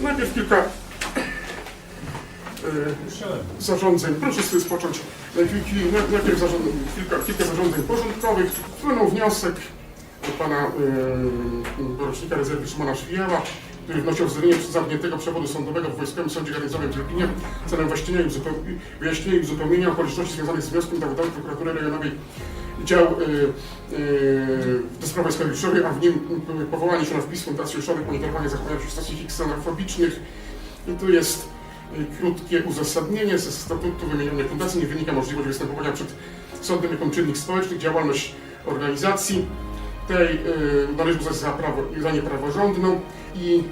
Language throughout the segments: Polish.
Najpierw kilka e, zarządzeń. Proszę sobie spocząć. Najpierw, zarząd, kilka, kilka zarządzeń porządkowych. Wpłynął wniosek do pana yy, porucznika rezerwy Szymona Szwijała, który wnosi o wznowienie zamkniętego przewodu sądowego w Wojskowym Sądzie Garnizonowym w Lublinie celem wyjaśnienia i uzupełnienia okoliczności związanych z wnioskiem dowodowych prokuratury rejonowej dział yy, do spraw wojskowych a w nim powołanie się na wpis Fundacji Rzeszowych monitorowanie zachowania przeciwstacji ksenofobicznych. I tu jest yy, krótkie uzasadnienie ze statutu wymienionej fundacji. Nie wynika możliwość występowania przed sądem jako czynnik społeczny, działalność organizacji tej yy, należy uznać za, prawo, za niepraworządną i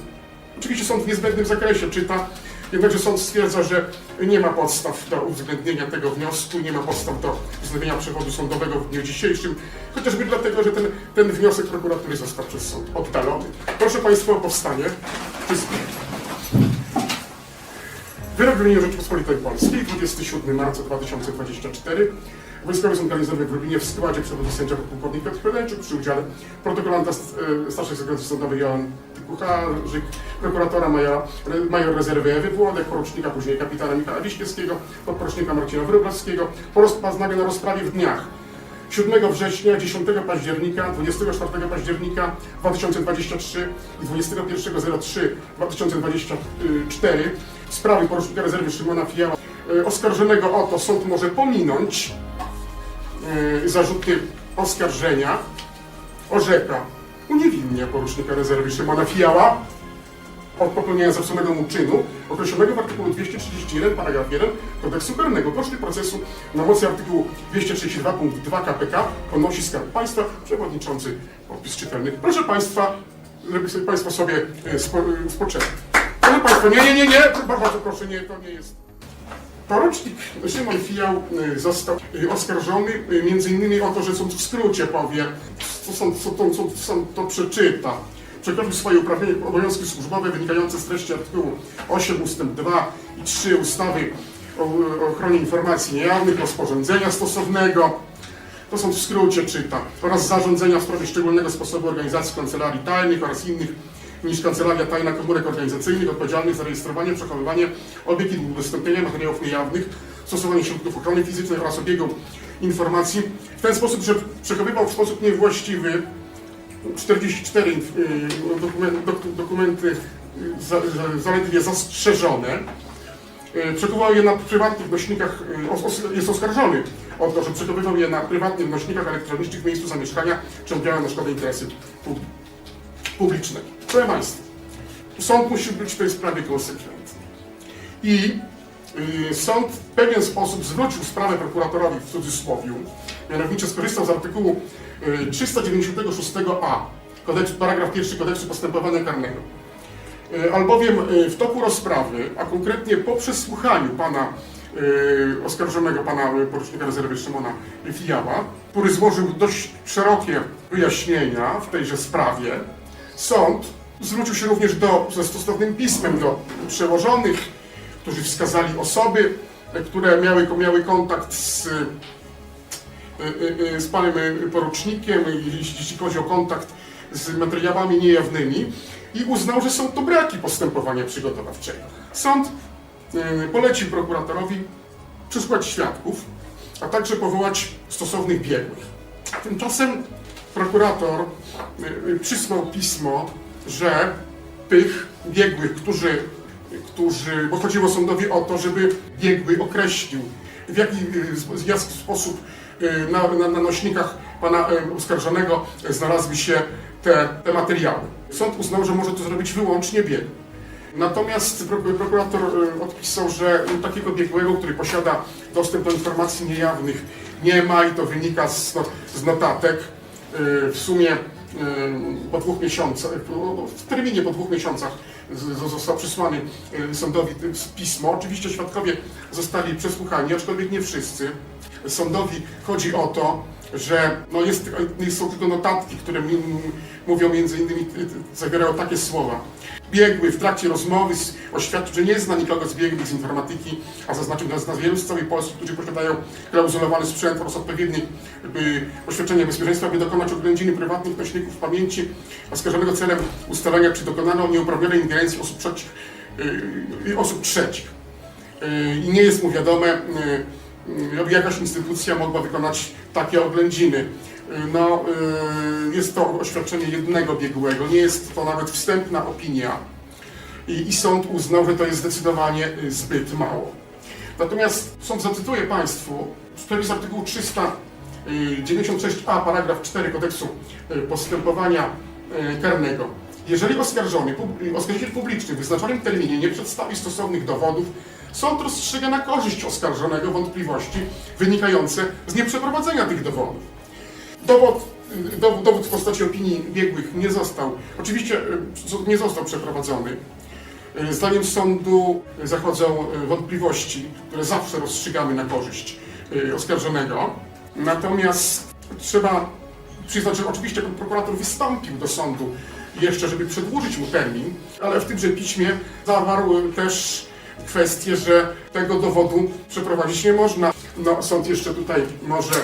oczywiście sąd w niezbędnym zakresie czyta, jednakże sąd stwierdza, że nie ma podstaw do uwzględnienia tego wniosku, nie ma podstaw do wznowienia przewodu sądowego w dniu dzisiejszym, chociażby dlatego, że ten, ten wniosek prokuratury został przez sąd oddalony. Proszę Państwa o powstanie wszystkich. Wyrok w imieniu Rzeczypospolitej Polskiej, 27 marca 2024. Wojskowy Sąd Garnizonowy w Lublinie w składzie przewodzi sędzia pułkownik Piotr Chweleczuk przy udziale protokolanta e, starszej sekretarz sądowej Joanny Kucharzyk, prokuratora majora, major rezerwy Ewy Włodek, porucznika później kapitana Michała Wiśniewskiego, podporucznika Marcina Wróblewskiego, po rozpoznaniu na rozprawie w dniach 7 września, 10 października, 24 października 2023 i 21.03.2024 sprawy porucznika rezerwy Szymona Fijała e, oskarżonego o to sąd może pominąć zarzuty oskarżenia orzeka uniewinnia porucznika rezerwy Szymona Fijała od popełnienia zepsutego mu czynu określonego w artykułu 231 paragraf 1 kodeksu karnego. Koszty procesu na mocy artykułu 232 punkt 2 KPK ponosi Skarb Państwa, przewodniczący podpis czytelny. Proszę Państwa, żeby sobie Państwo sobie spo, e, spoczęli. Proszę Państwa, nie, nie, nie, nie, bardzo proszę, nie, to nie jest. Porucznik Szymon Fijał y, został y, oskarżony y, innymi o to, że sąd w skrócie powie, co sąd, co, to, co sąd to przeczyta. Przekroczył swoje uprawnienia obowiązki służbowe wynikające z treści artykułu 8 ust. 2 i 3 ustawy o ochronie informacji niejawnych, rozporządzenia stosownego. To są w skrócie czyta. Oraz zarządzenia w sprawie szczególnego sposobu organizacji kancelarii tajnych oraz innych niż Kancelaria Tajna Komórek Organizacyjnych odpowiedzialnych za rejestrowanie, przechowywanie, obieg i udostępnianie materiałów niejawnych, stosowanie środków ochrony fizycznej oraz obiegu informacji. W ten sposób, że przechowywał w sposób niewłaściwy 44 y, dokumen- dok- dokumenty y, za, zaledwie zastrzeżone. Y, Przechowywał je na prywatnych nośnikach, y, jest oskarżony o to, że przechowywał je na prywatnych nośnikach elektronicznych w miejscu zamieszkania, czym działa na szkodę interesy pub- publicznego. Proszę Państwa, sąd musi być w tej sprawie konsekwentny. I y, sąd w pewien sposób zwrócił sprawę prokuratorowi w cudzysłowie, mianowicie skorzystał z artykułu y, 396a, kodeks, paragraf 1 kodeksu postępowania karnego. Y, Albowiem y, w toku rozprawy, a konkretnie po przesłuchaniu pana y, oskarżonego, pana y, porucznika rezerwy Szymona Fijała, który złożył dość szerokie wyjaśnienia w tejże sprawie, sąd zwrócił się również do, ze stosownym pismem do przełożonych, którzy wskazali osoby, które miały, miały kontakt z, y, y, y, z panem porucznikiem, jeśli chodzi o kontakt z materiałami niejawnymi i uznał, że są to braki postępowania przygotowawczego. Sąd polecił prokuratorowi przesłuchać świadków, a także powołać stosownych biegłych. Tymczasem prokurator y, y, przysłał pismo, że tych biegłych, którzy, którzy bo chodziło sądowi o to, żeby biegły określił, w jaki y, w jaki sposób y, na, na, na nośnikach pana y, oskarżonego znalazły się te, te materiały. Sąd uznał, że może to zrobić wyłącznie biegły. Natomiast prok- prokurator y, odpisał, że takiego biegłego, który posiada dostęp do informacji niejawnych, nie ma i to wynika z notatek. Y, W sumie y, po dwóch miesiącach, w terminie po dwóch miesiącach został przysłany y, sądowi pismo. Oczywiście świadkowie zostali przesłuchani, aczkolwiek nie wszyscy. Sądowi chodzi o to, że no jest, są tylko notatki, które mi, mówią między innymi, zawierają takie słowa. Biegły w trakcie rozmowy oświadczył, że nie zna nikogo z biegłych z informatyki, a zaznaczył, że zna wielu z całej Polski, którzy posiadają klauzulowany sprzęt oraz odpowiednie y, oświadczenie bezpieczeństwa, by dokonać oględziny prywatnych nośników pamięci oskarżonego celem ustalenia, czy dokonano nieuprawnionej ingerencji osób trzecich. y, y, osób trzecich. Y, I nie jest mu wiadome, y, y, aby jakaś instytucja mogła wykonać takie oględziny. Y, No, y, jest to oświadczenie jednego biegłego, nie jest to nawet wstępna opinia. I, i sąd uznał, że to jest zdecydowanie y, zbyt mało. Natomiast sąd zacytuję Państwu przepis artykułu 396a, paragraf 4 kodeksu y, postępowania y, karnego. Jeżeli oskarżony, y, oskarżyciel publiczny w wyznaczonym terminie nie przedstawi stosownych dowodów, sąd rozstrzyga na korzyść oskarżonego wątpliwości wynikające z nieprzeprowadzenia tych dowodów. Dowód, y, dowód, dowód w postaci opinii biegłych nie został, oczywiście y, nie został przeprowadzony. Y, Zdaniem sądu zachodzą wątpliwości, które zawsze rozstrzygamy na korzyść oskarżonego. Natomiast trzeba przyznać, że oczywiście prokurator wystąpił do sądu jeszcze, żeby przedłużyć mu termin, ale w tymże piśmie zawarł też kwestię, że tego dowodu przeprowadzić nie można. No, sąd jeszcze tutaj może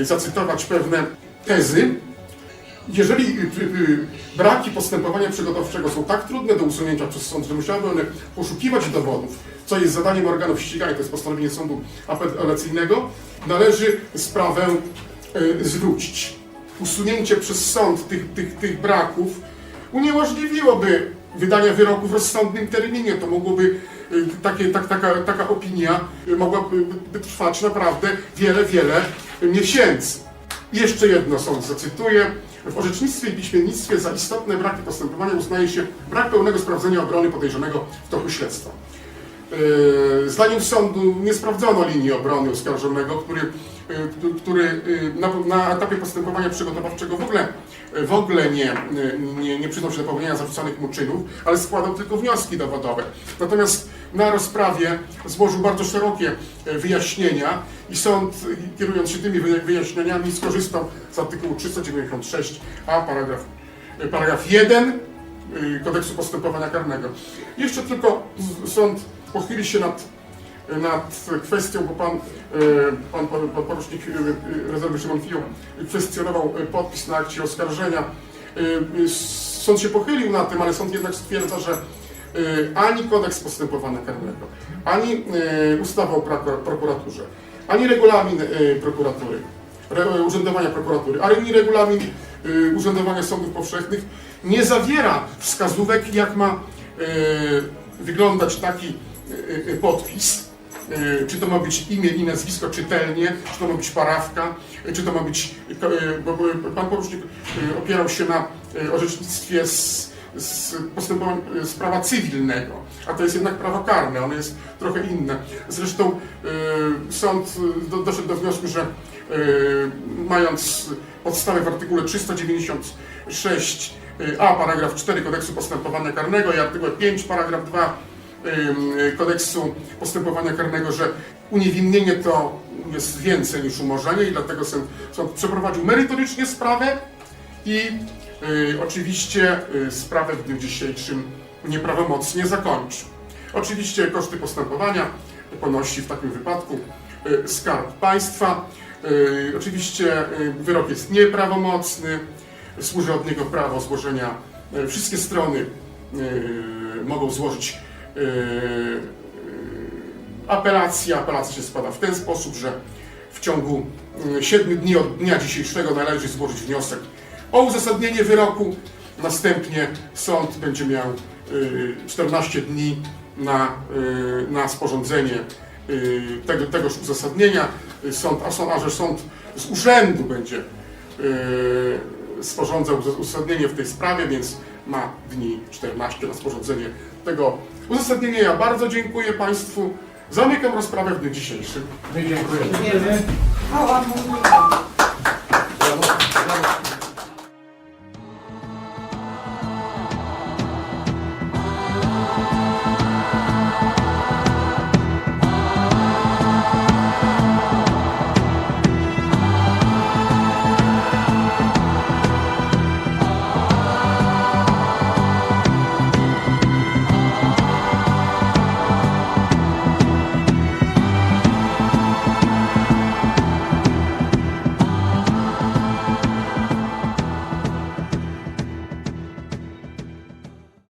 y, zacytować pewne tezy, jeżeli y, y, braki postępowania przygotowczego są tak trudne do usunięcia przez sąd, że musiałyby one poszukiwać dowodów, co jest zadaniem organów ścigania, to jest postanowienie sądu apelacyjnego, należy sprawę y, zwrócić. Usunięcie przez sąd tych, tych, tych braków uniemożliwiłoby wydanie wyroku w rozsądnym terminie. To mogłoby y, takie, tak, taka, taka opinia y, mogłaby by trwać naprawdę wiele, wiele miesięcy. Jeszcze jedno sąd zacytuję. W orzecznictwie i piśmiennictwie za istotne braki postępowania uznaje się brak pełnego sprawdzenia obrony podejrzanego w toku śledztwa. Yy, Zdaniem sądu nie sprawdzono linii obrony oskarżonego, który, yy, który yy, na, na etapie postępowania przygotowawczego w ogóle, w ogóle nie, nie, nie przyznał się do popełnienia zarzucanych mu czynów, ale składał tylko wnioski dowodowe. Natomiast na rozprawie złożył bardzo szerokie wyjaśnienia i sąd, kierując się tymi wy- wyjaśnieniami, skorzystał z artykułu 396a, paragraf, paragraf 1 y, kodeksu postępowania karnego. Jeszcze tylko sąd pochyli się nad, nad kwestią, bo pan, y, pan, pan, pan porucznik y, y, rezerwy Szymon Fiu kwestionował podpis na akcie oskarżenia. Sąd się pochylił na tym, ale sąd jednak stwierdza, że ani kodeks postępowania karnego, ani ustawa o prokura- prokuraturze, ani regulamin prokuratury, urzędowania prokuratury, ani regulamin urzędowania sądów powszechnych nie zawiera wskazówek, jak ma wyglądać taki podpis. Y, Czy to ma być imię i nazwisko czytelnie, czy to ma być parawka, y, czy to ma być. y, Bo pan porucznik y, opierał się na y, orzecznictwie z, z postępowania z prawa cywilnego, a to jest jednak prawo karne, ono jest trochę inne. Zresztą y, sąd y, do, doszedł do wniosku, że y, mając podstawę w artykule 396 y, a paragraf 4 kodeksu postępowania karnego i artykuł 5 paragraf 2 ym, kodeksu postępowania karnego, że uniewinnienie to jest więcej niż umorzenie i dlatego sąd, przeprowadził merytorycznie sprawę i y, oczywiście y, sprawę w dniu dzisiejszym nieprawomocnie zakończył. Oczywiście koszty postępowania ponosi w takim wypadku y, Skarb Państwa. Oczywiście wyrok jest nieprawomocny, służy od niego prawo złożenia. Wszystkie strony mogą złożyć y, y, apelację. Apelacja się składa w ten sposób, że w ciągu 7 dni od dnia dzisiejszego należy złożyć wniosek o uzasadnienie wyroku. Następnie sąd będzie miał y, 14 dni na, na sporządzenie tego, tegoż uzasadnienia. Sąd, a, sąd, a że sąd z urzędu będzie sporządzał uz- uzasadnienie w tej sprawie, więc ma dni 14 na sporządzenie tego uzasadnienia. Ja bardzo dziękuję Państwu. Zamykam rozprawę w dniu dzisiejszym. Dziękuję. Dziękujemy.